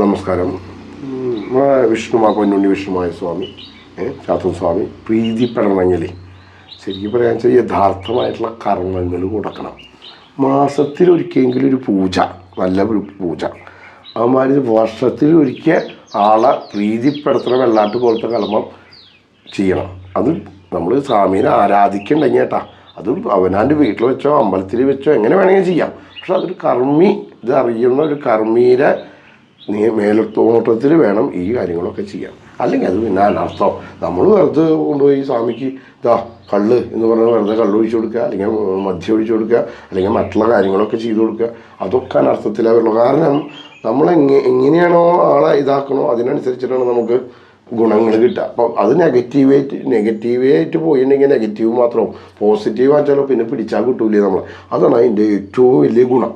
നമസ്കാരം. വിഷ്ണുമാ പൊന്നുണ്ണി വിഷ്ണുമായ സ്വാമി ഏ, ചാത്തൻ സ്വാമി പ്രീതിപ്പെടണമെങ്കിൽ ശരിക്കും പറയാൻ വെച്ചാൽ യഥാർത്ഥമായിട്ടുള്ള കർമ്മങ്ങൾ കൊടുക്കണം. മാസത്തിൽ ഒരിക്കലെങ്കിലും ഒരു പൂജ നല്ല ഒരു പൂജ. അവന്മാർ വർഷത്തിൽ ഒരിക്കൽ ആളെ പ്രീതിപ്പെടുത്തണ വെള്ളാട്ട് പോലത്തെ കർമ്മം ചെയ്യണം. അത് നമ്മൾ സ്വാമീനെ ആരാധിക്കണ്ടെങ്കിൽ കേട്ടാ. അത് അവനാന്റെ വീട്ടിൽ വെച്ചോ അമ്പലത്തിൽ വെച്ചോ എങ്ങനെ വേണമെങ്കിൽ ചെയ്യാം. പക്ഷെ അതൊരു കർമ്മി ഇത് അറിയുന്ന ഒരു കർമ്മീരെ നീ മേലത്തോട്ടത്തിൽ വേണം ഈ കാര്യങ്ങളൊക്കെ ചെയ്യാൻ. അല്ലെങ്കിൽ അത് പിന്നെ അനർത്ഥം നമ്മൾ വെറുതെ കൊണ്ടുപോയി സ്വാമിക്ക് ഇതാ കള്ള് എന്ന് പറഞ്ഞാൽ വെറുതെ കള്ള് ഒഴിച്ചു കൊടുക്കുക അല്ലെങ്കിൽ മദ്യം ഒഴിച്ചു കൊടുക്കുക അല്ലെങ്കിൽ മറ്റുള്ള കാര്യങ്ങളൊക്കെ ചെയ്തു കൊടുക്കുക. അതൊക്കെ അനർത്ഥത്തിലേ വരുള്ളൂ. കാരണം നമ്മൾ എങ്ങനെയാണോ ആളെ ഇതാക്കണോ അതിനനുസരിച്ചിട്ടാണ് നമുക്ക് ഗുണങ്ങൾ കിട്ടുക. അപ്പം അത് നെഗറ്റീവായിട്ട് നെഗറ്റീവായിട്ട് പോയിട്ടുണ്ടെങ്കിൽ നെഗറ്റീവ് മാത്രം. പോസിറ്റീവ് ആച്ചാലോ പിന്നെ പിടിച്ചാൽ കിട്ടൂലേ നമ്മൾ. അതാണ് അതിന്റെ ഏറ്റവും വലിയ ഗുണം.